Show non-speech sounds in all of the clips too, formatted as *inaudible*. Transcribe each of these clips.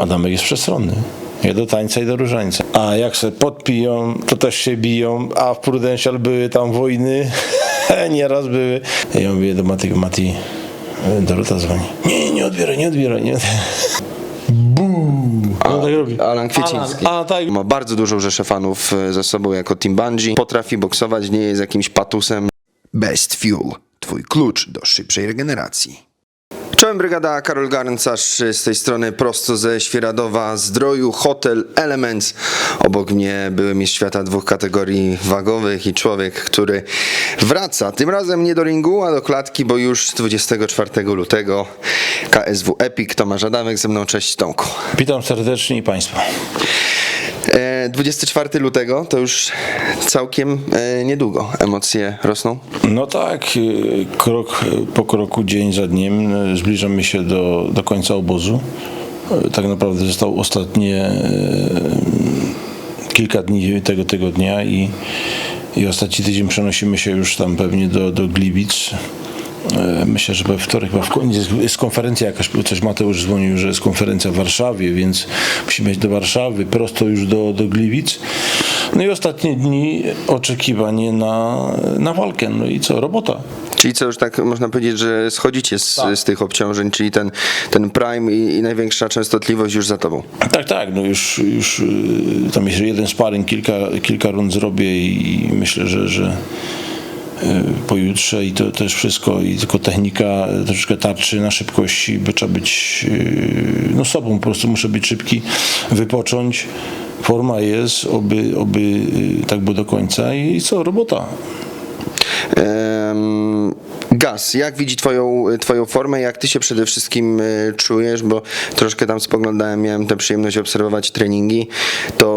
Adamek jest przestronny. Ja do tańca i do różańca. A jak se podpiją, to też się biją, a w Prudential były tam wojny, *laughs* nieraz były. Ja mówię do Matiego, Mati, Dorota dzwoni. Nie, nie, nie odbieraj, nie odbieraj, nie odbieraj. *laughs* Buu. On tak robi. Alan Kwieciński. Alan, a tak. Ma bardzo dużą rzeszę fanów e, ze sobą jako Team Bungie. Potrafi boksować, nie jest jakimś patusem. Best Fuel. Twój klucz do szybszej regeneracji. Czołem brygada Karol Garncarz z tej strony prosto ze Świeradowa Zdroju Hotel Elements. Obok mnie były mistrz świata dwóch kategorii wagowych i człowiek, który wraca. Tym razem nie do ringu, a do klatki, bo już 24 lutego KSW Epic. Tomasz Adamek ze mną. Cześć Tomku. Witam serdecznie i Państwa. E, 24 lutego to już całkiem e, niedługo. Emocje rosną. No tak, y, krok po kroku, dzień za dniem zbliżamy się do, do końca obozu. Tak naprawdę został ostatnie kilka dni tego tygodnia i, i ostatni tydzień przenosimy się już tam pewnie do, do Gliwic. Y, Myślę, że we wtorek chyba w jest, konferencja jakaś, coś Mateusz dzwonił, że jest konferencja w Warszawie, więc musimy jechać do Warszawy, prosto już do, do Gliwic. No i ostatnie dni oczekiwanie na, na walkę. No i co, robota. Czyli co już tak można powiedzieć, że schodzicie z, z tych obciążeń, czyli ten, ten prime i, i największa częstotliwość już za tobą. Tak, tak, no już, już y, tam jest jeden sparring, kilka, kilka rund zrobię i myślę, że, że pojutrze i to też wszystko i tylko technika, y, troszeczkę tarczy na szybkości, by trzeba być y, no sobą, po prostu muszę być szybki, wypocząć. Forma jest, oby, oby y, tak było do końca. I co, robota. Em, Gaz, jak widzi twoją, twoją formę, jak ty się przede wszystkim czujesz, bo troszkę tam spoglądałem, miałem tę przyjemność obserwować treningi, to,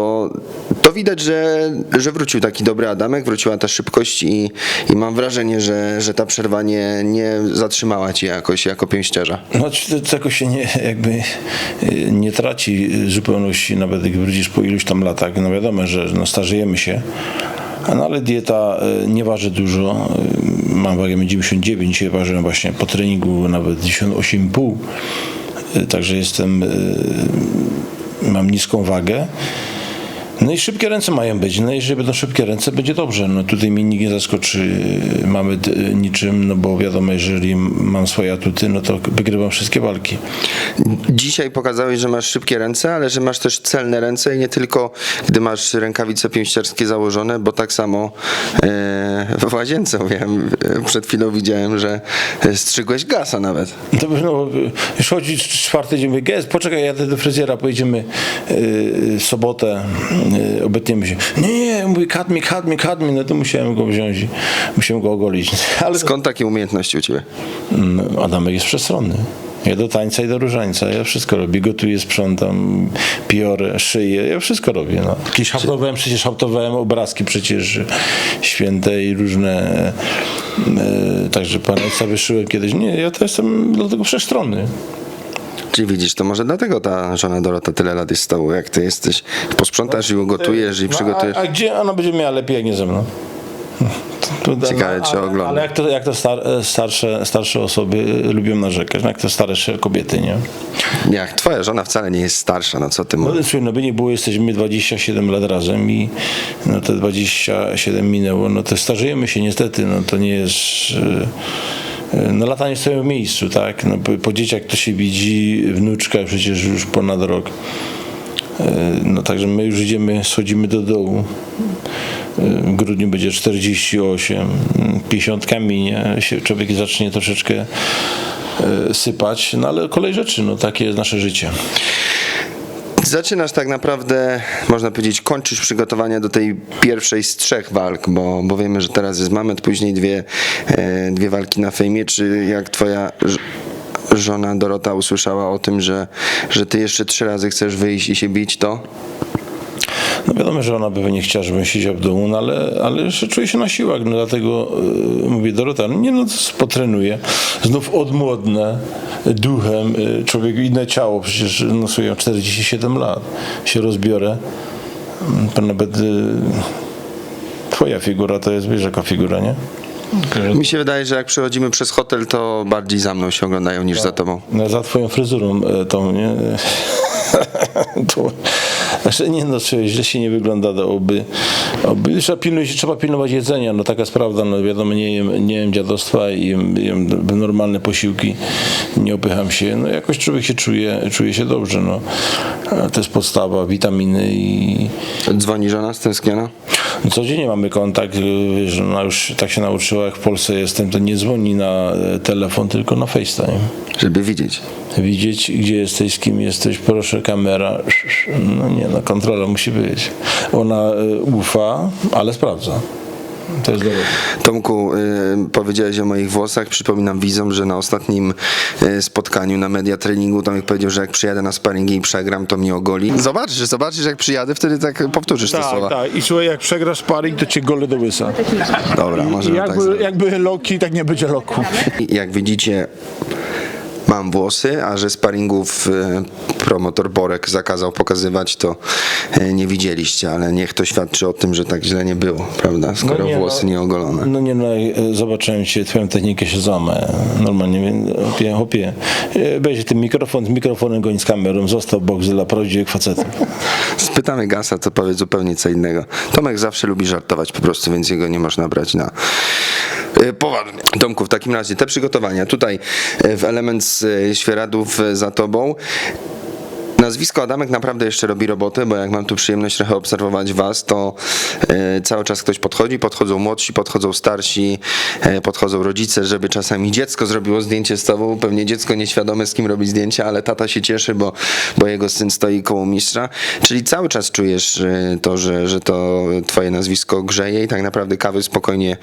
to widać, że, że wrócił taki dobry Adamek, wróciła ta szybkość i, i mam wrażenie, że, że ta przerwa nie, nie zatrzymała cię jakoś jako pięściarza. No, to- tego się nie, jakby y, nie traci zupełności, nawet jak wrócisz po iluś tam latach. No wiadomo, że no, starzejemy się, no, ale dieta y, nie waży dużo. Y, Mam wagę 99, dzisiaj ważyłem właśnie po treningu nawet 98,5. Y, Także jestem, mam niską wagę. No i szybkie ręce mają być. No i jeżeli będą szybkie ręce, będzie dobrze. No tutaj mnie nikt nie zaskoczy mamy d- niczym, no bo wiadomo, jeżeli mam swoje atuty, no to wygrywam wszystkie walki. Dzisiaj pokazałeś, że masz szybkie ręce, ale że masz też celne ręce i nie tylko gdy masz rękawice pięściarskie założone, bo tak samo e, w łazience wiem, e, przed chwilą widziałem, że e, strzygłeś gasa nawet. To no, już chodzi czwarty dzień, mówię, poczekaj, jadę do fryzjera, pojedziemy yy, w sobotę, yy, obetniemy się. Nie, nie, mówi, kadmi, kadmi, kadmi, no to musiałem go wziąć musiałem go ogolić. *laughs* Ale Skąd takie umiejętności u ciebie? No, Adamek jest przestronny. Ja do tańca i do różańca, ja wszystko robię, gotuję, sprzątam, piorę, szyję, ja wszystko robię. No. Kiedyś haftowałem, przecież haftowałem obrazki przecież święte i różne, e, także panelca wyszyłem kiedyś. Nie, ja to jestem dlatego wszechstronny. Czyli widzisz, to może dlatego ta żona Dorota tyle lat jest z tobą, jak ty jesteś, posprzątasz i ugotujesz i przygotujesz. No, a, a gdzie ona będzie miała lepiej, jak nie ze mną? *laughs* To- Ciekawe, czy ale- ogląda. Ale jak to, jak to star, starsze, starsze osoby lubią narzekać, no jak to starsze kobiety, nie? Jak twoja żona wcale nie jest starsza, no co ty No, mówisz? słuchaj, no by nie było, jesteśmy 27 lat razem i no te 27 minęło, no to starzejemy się niestety, no to nie jest... e, e, No lata nie stoją w miejscu, tak? No, po, po dzieciach to się widzi, wnuczka przecież już ponad rok. E, No także my już idziemy, schodzimy do dołu. E, W grudniu będzie 48, 50 minie, się człowiek zacznie troszeczkę e, sypać, no ale kolej rzeczy, no takie jest nasze życie. Zaczynasz tak naprawdę, można powiedzieć, kończysz przygotowania do tej pierwszej z trzech walk, bo, bo wiemy, że teraz jest Mamet, później dwie, e, dwie walki na fejmie. Czy jak twoja żona Dorota usłyszała o tym, że, że ty jeszcze trzy razy chcesz wyjść i się bić, to No wiadomo, że ona by nie chciała, żebym siedział w domu, no ale, ale jeszcze czuję się na siłach, no dlatego e, mówię Dorota, no nie no, to potrenuję. Znów odmłodnę duchem, e, człowiek inne ciało, przecież no sobie mam 47 lat, się rozbiorę. Mm, To nawet e, twoja figura to jest, wiesz jaka figura, nie? mi się wydaje, że jak przechodzimy przez hotel, to bardziej za mną się oglądają niż za tobą. No, za twoją fryzurą e, tą, nie? *laughs* znaczy, nie no, czy źle się nie wygląda, oby, oby trzeba, pilnować, trzeba pilnować jedzenia, no taka jest prawda, no wiadomo, nie jem, nie jem dziadostwa i jem, jem normalne posiłki, nie opycham się, no jakoś człowiek się czuje, czuje się dobrze, no. To jest podstawa, witaminy i Dzwoni żona stęskniona? no, codziennie mamy kontakt, wiesz, ona już tak się nauczyła, jak w Polsce jestem, to nie dzwoni na e, telefon, tylko na FaceTime. Żeby widzieć. Widzieć, gdzie jesteś, z kim jesteś, proszę, kamera. No nie, no kontrola musi być. Ona y, ale sprawdza. To jest dobre. Tomku, y, powiedziałeś o moich włosach. Przypominam widzom, że na ostatnim y, spotkaniu na media treningu Tomek powiedział, że jak przyjadę na sparingi i przegram, to mnie ogoli. Zobaczysz, zobaczysz jak przyjadę, wtedy tak powtórzysz te słowa. tak. I słuchaj, jak przegrasz sparring, to cię gole do łysa. Dobra, możemy tak Jakby, zrobić. jakby loki, tak nie będzie loku. Jak widzicie, mam włosy, a że sparingów e, promotor Borek zakazał pokazywać, to e, nie widzieliście, ale niech to świadczy o tym, że tak źle nie było, prawda? Skoro nie, włosy no. nie ogolone. No nie, no e, zobaczyłem cię, twoją technikę się złamę. Normalnie, hopie, hopie. Będzie ten mikrofon, z mikrofonem goń z kamerą, został boks dla prawdziwych facetów. Spytamy Gasa, to powie zupełnie co innego. Tomek zawsze lubi żartować po prostu, więc jego nie można brać na poważnie. Tomku, w takim razie te przygotowania tutaj e, w element z e, świeradów e, za tobą. Nazwisko Adamek naprawdę jeszcze robi robotę, bo jak mam tu przyjemność trochę obserwować was, to e, cały czas ktoś podchodzi, podchodzą młodsi, podchodzą starsi, e, podchodzą rodzice, żeby czasami dziecko zrobiło zdjęcie z tobą, pewnie dziecko nieświadome z kim robi zdjęcia, ale tata się cieszy, bo, bo jego syn stoi koło mistrza, czyli cały czas czujesz e, to, że, że to twoje nazwisko grzeje i tak naprawdę kawy spokojnie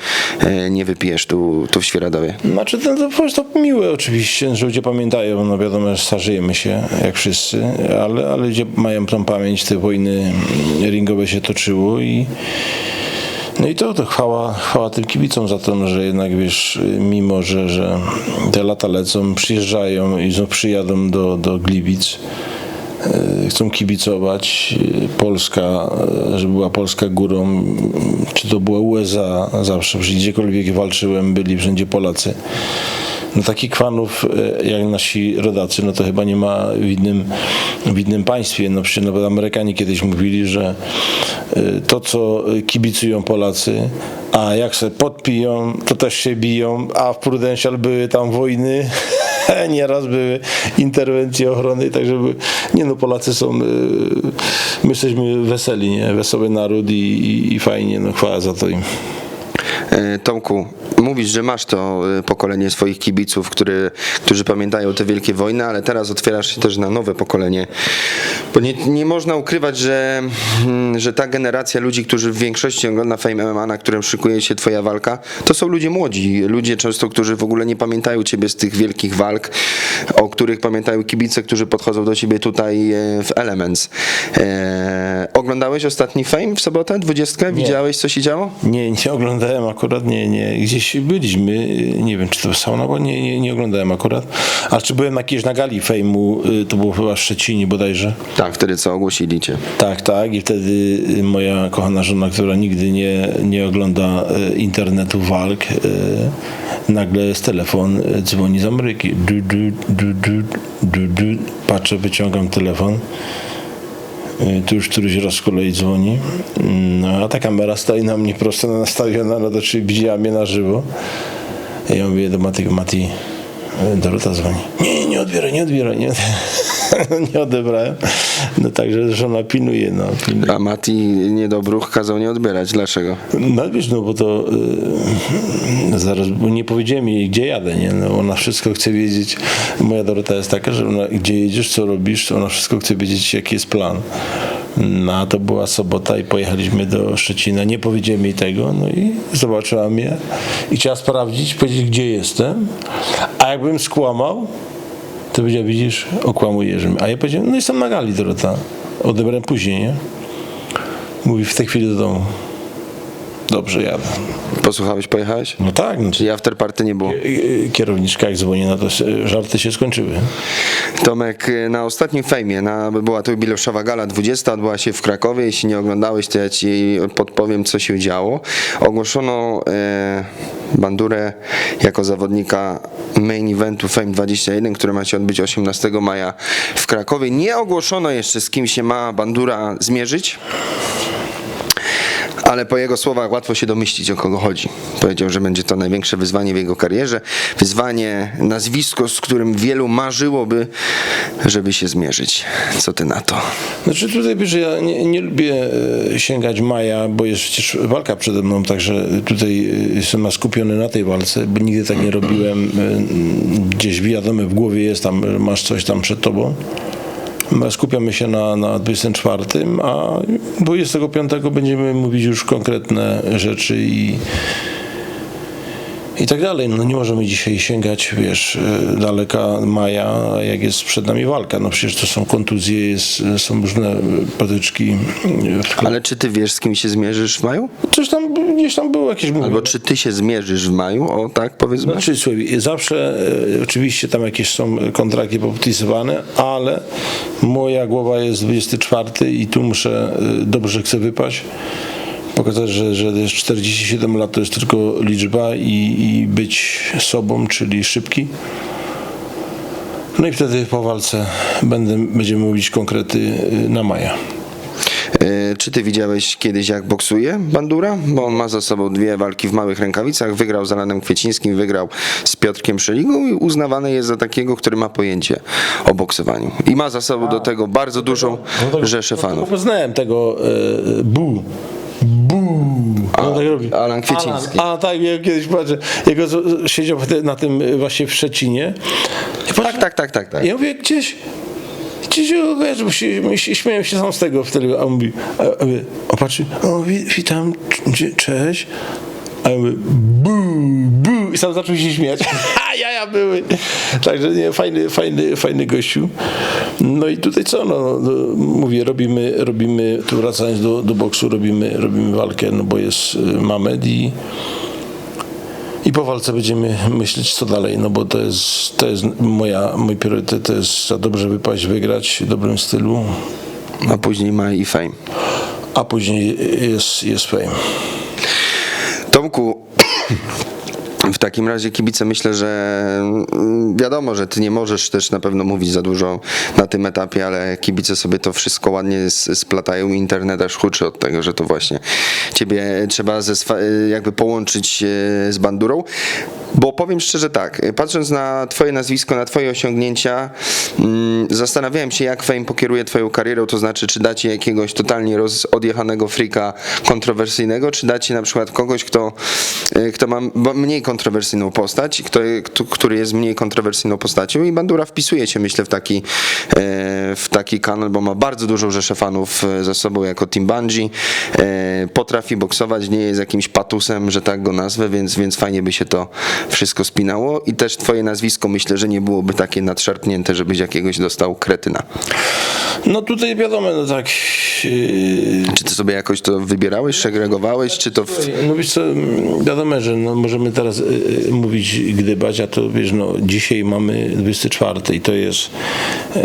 nie wypijesz tu, tu w Świeradowie. Znaczy, to, to, po prostu miłe oczywiście, że ludzie pamiętają, no wiadomo, starzejemy się, jak wszyscy, ale, ale ludzie mają tą pamięć, te wojny ringowe się toczyło i no i to, to chwała, chwała tym kibicom za to, że jednak wiesz, mimo, że, że te lata lecą, przyjeżdżają i przyjadą do, do Gliwic, e, chcą kibicować. E, Polska, e, żeby była Polska górą, czy to była USA zawsze, gdziekolwiek walczyłem, byli wszędzie Polacy. No takich fanów e, jak nasi rodacy, no to chyba nie ma w innym, w innym państwie. No przecież nawet Amerykanie kiedyś mówili, że e, to co kibicują Polacy, a jak sobie podpiją, to też się biją, a w Prudential były tam wojny, *laughs* nieraz były interwencje ochrony, tak żeby, nie no Polacy są, e, my jesteśmy weseli, nie? Wesoły naród i, i, i fajnie, no chwała za to im. E, Tomku, mówisz, że masz to e, pokolenie swoich kibiców, który, którzy pamiętają te wielkie wojny, ale teraz otwierasz się też na nowe pokolenie. Bo nie, nie można ukrywać, że, mm, że ta generacja ludzi, którzy w większości ogląda Fame MMA, na którym szykuje się twoja walka, to są ludzie młodzi. Ludzie często, którzy w ogóle nie pamiętają ciebie z tych wielkich walk, o których pamiętają kibice, którzy podchodzą do ciebie tutaj e, w Elements. Oglądałeś ostatni Fame w sobotę, 20? Widziałeś, co się działo? Nie, nie oglądałem akurat, nie, nie. Gdzieś byliśmy, nie wiem, czy to sauna, bo nie, nie, nie oglądałem akurat. Ale czy byłem jakieś na gali fejmu, y, to było chyba w Szczecinie bodajże. Tak, wtedy co ogłosili cię. Tak, tak. I wtedy y, moja kochana żona, która nigdy nie, nie ogląda y, internetu walk, nagle z telefon dzwoni z Ameryki. Du, du, du, du, du, du. Patrzę, wyciągam telefon. Y, Tu już któryś raz z kolei dzwoni. No a ta kamera stoi na mnie prosto nastawiona, no to czyli widziała mnie na żywo. Ja mówię do Matiego, Mati, y, Dorota dzwoni. Nie, nie, nie odbieraj, nie odbieraj, *laughs* nie, odebrałem. No także żona pilnuje, no. Pilnuje. A Mati niedobruch kazał nie odbierać. Dlaczego? No wiesz, no bo to y, zaraz, bo nie powiedziałem jej, gdzie jadę, nie? No, ona wszystko chce wiedzieć. Moja Dorota jest taka, że ona, gdzie jedziesz, co robisz, ona wszystko chce wiedzieć, jaki jest plan. No a to była sobota i pojechaliśmy do Szczecina. Nie powiedziałem jej tego, no i zobaczyła mnie i chciała sprawdzić, powiedzieć, gdzie jestem. A jakbym skłamał, to powiedziała, widzisz, okłamujesz mnie. A ja powiedziałem, no jestem na gali, Dorota. Odebrałem później, nie? Mówi w tej chwili do domu. Dobrze jadę. Posłuchałeś, pojechałeś? No tak, no, Czyli afterparty nie było. Ki- Kierowniczka jak dzwoni, no to żarty się skończyły. Tomek, y, na ostatnim fejmie, na, była to jubileuszowa gala 20, odbyła się w Krakowie. Jeśli nie oglądałeś, to ja ci podpowiem, co się działo. Ogłoszono e, Bandurę jako zawodnika main eventu Fame 21, który ma się odbyć 18 maja w Krakowie. Nie ogłoszono jeszcze, z kim się ma Bandura zmierzyć. Ale po jego słowach łatwo się domyślić, o kogo chodzi. Powiedział, że będzie to największe wyzwanie w jego karierze. Wyzwanie, nazwisko, z którym wielu marzyłoby, żeby się zmierzyć. Co ty na to? Znaczy tutaj wiesz, ja nie, nie lubię e, sięgać maja, bo jest przecież walka przede mną, także tutaj e, jestem skupiony na tej walce, bo nigdy tak nie robiłem. E, Gdzieś wiadomo w głowie jest tam, masz coś tam przed tobą. My Skupiamy się na, na 24, a 25 będziemy mówić już konkretne rzeczy i i tak dalej. No nie możemy dzisiaj sięgać, wiesz, e, daleka maja, jak jest przed nami walka. No przecież to są kontuzje, jest, są różne patyczki. e, Ale czy ty wiesz, z kim się zmierzysz w maju? Coś tam, gdzieś tam było jakieś mówię. Albo czy ty się zmierzysz w maju? O tak powiedzmy. Znaczy, słuchaj, zawsze e, oczywiście tam jakieś są kontrakty podpisywane, ale moja głowa jest 24 i tu muszę, e, dobrze chcę wypaść, pokazać, że, że jest 47 lat to jest tylko liczba i, i być sobą, czyli szybki. No i wtedy po walce będę, będziemy mówić konkrety e, na maja. E, Czy ty widziałeś kiedyś, jak boksuje Bandura? Bo on ma za sobą dwie walki w małych rękawicach. Wygrał z Alanem Kwiecińskim, wygrał z Piotrkiem Szeligą i uznawany jest za takiego, który ma pojęcie o boksowaniu. I ma za sobą do tego bardzo dużą rzeszę No fanów. poznałem tego e, Bu. Bu. On tak robi. Alan Kwieciński. Alan, a tak, ja kiedyś patrzę, jego siedział na tym właśnie w Szczecinie. Patrzę, Tak, tak, tak, tak. tak. Ja mówię, gdzieś, gdzieś go kojarzę, bo się, się, śmieję się sam z tego wtedy, a on mówi, a, a, a patrzy, o wi- witam, cze- cześć. A ja mówię, bu, bu i sam zaczął się śmiać. *laughs* A jaja były. Także nie, fajny, fajny, fajny gościu. No i tutaj co, no, no mówię, robimy, robimy, tu wracając do, do boksu, robimy, robimy walkę, no bo jest y, Mamed i i po walce będziemy myśleć, co dalej, no bo to jest, to jest moja, mój priorytet, to jest za dobrze wypaść, wygrać w dobrym stylu, A później ma i fame. a później jest, jest fame. Tomku, w takim razie kibice myślę, że mm, wiadomo, że ty nie możesz też na pewno mówić za dużo na tym etapie, ale kibice sobie to wszystko ładnie splatają. Internet aż huczy od tego, że to właśnie ciebie trzeba jakby połączyć e, z bandurą. Bo powiem szczerze tak, patrząc na twoje nazwisko, na twoje osiągnięcia, mm, zastanawiałem się, jak Fame pokieruje twoją karierą, to znaczy, czy dacie jakiegoś totalnie roz, odjechanego frika kontrowersyjnego, czy dacie na przykład kogoś, kto, e, kto ma mniej kontrowersyjną postać, kto, kto, który jest mniej kontrowersyjną postacią i Bandura wpisuje się, myślę, w taki, w taki kanał, bo ma bardzo dużą rzeszę fanów za sobą jako Team Bungie, potrafi boksować, nie jest jakimś patusem, że tak go nazwę, więc, więc fajnie by się to wszystko spinało i też twoje nazwisko myślę, że nie byłoby takie nadszarpnięte, żebyś jakiegoś dostał kretyna. No tutaj wiadomo, no tak, yy, Czy ty sobie jakoś to wybierałeś, segregowałeś, czy to... W... no wiesz co, mm, wiadomo, że no, możemy teraz y, mówić, gdybać, a to wiesz, no dzisiaj mamy 24 i to jest y,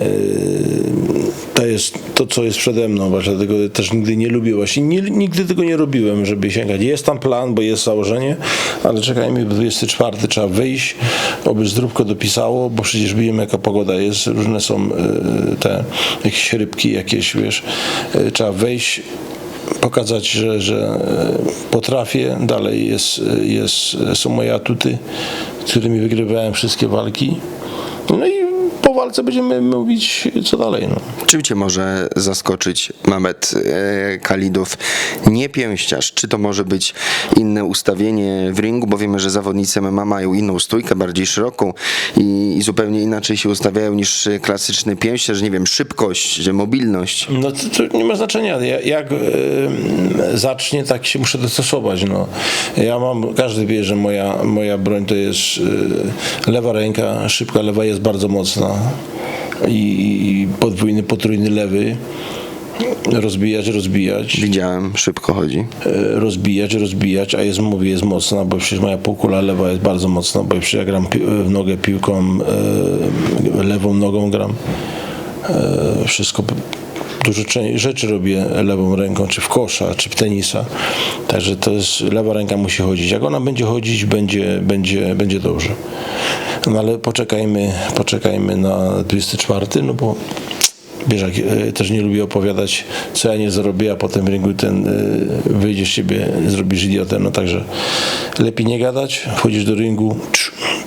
jest to, co jest przede mną, właśnie dlatego też nigdy nie lubię, właśnie nie, nigdy tego nie robiłem, żeby sięgać. Jest tam plan, bo jest założenie, ale czekajmy, 24 trzeba wyjść, oby zdrówko dopisało, bo przecież wiemy jaka pogoda jest, różne są y, te jakieś rybki, jakieś, wiesz, y, trzeba wejść, pokazać, że, że e, potrafię. Dalej jest, jest, są moje atuty, którymi wygrywałem wszystkie walki. No i po walce będziemy mówić, co dalej. No. Czym cię może zaskoczyć Mamet e, Kalidow? Nie pięściarz. Czy to może być inne ustawienie w ringu, bo wiemy, że zawodnicy MMA mają inną stójkę, bardziej szeroką i, i zupełnie inaczej się ustawiają niż klasyczny pięściarz, nie wiem, szybkość, mobilność. No to, to nie ma znaczenia. Ja- Jak e, zacznie, tak się muszę dostosować. No. Ja mam, każdy wie, że moja, moja broń to jest e, lewa ręka, szybka lewa jest bardzo mocna i, podwójny, potrójny lewy. rozbijać, rozbijać, Widziałem, szybko chodzi. e, rozbijać, rozbijać, a jest, mówię, jest mocna, bo przecież moja półkula lewa jest bardzo mocna, bo przecież ja gram pi- w nogę piłką, e, lewą nogą gram. E, wszystko, dużo rzeczy robię lewą ręką, czy w kosza, czy w tenisa. Także to jest, lewa ręka musi chodzić. Jak ona będzie chodzić, będzie, będzie, będzie dobrze. No ale poczekajmy, poczekajmy na 24, no bo Wiesz, jak, e, też nie lubię opowiadać, co ja nie zrobię, a potem w ringu ten e, wyjdziesz z siebie, zrobisz idiotę. No także lepiej nie gadać, wchodzisz do ringu,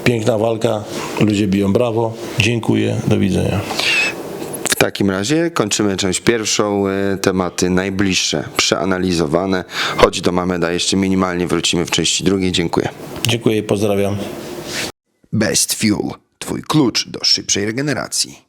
piękna walka, ludzie biją brawo, dziękuję, do widzenia. W takim razie kończymy część pierwszą, e, tematy najbliższe, przeanalizowane. Chodź do Mameda, jeszcze minimalnie wrócimy w części drugiej. Dziękuję. Dziękuję i pozdrawiam. Best Fuel. Twój klucz do szybszej regeneracji.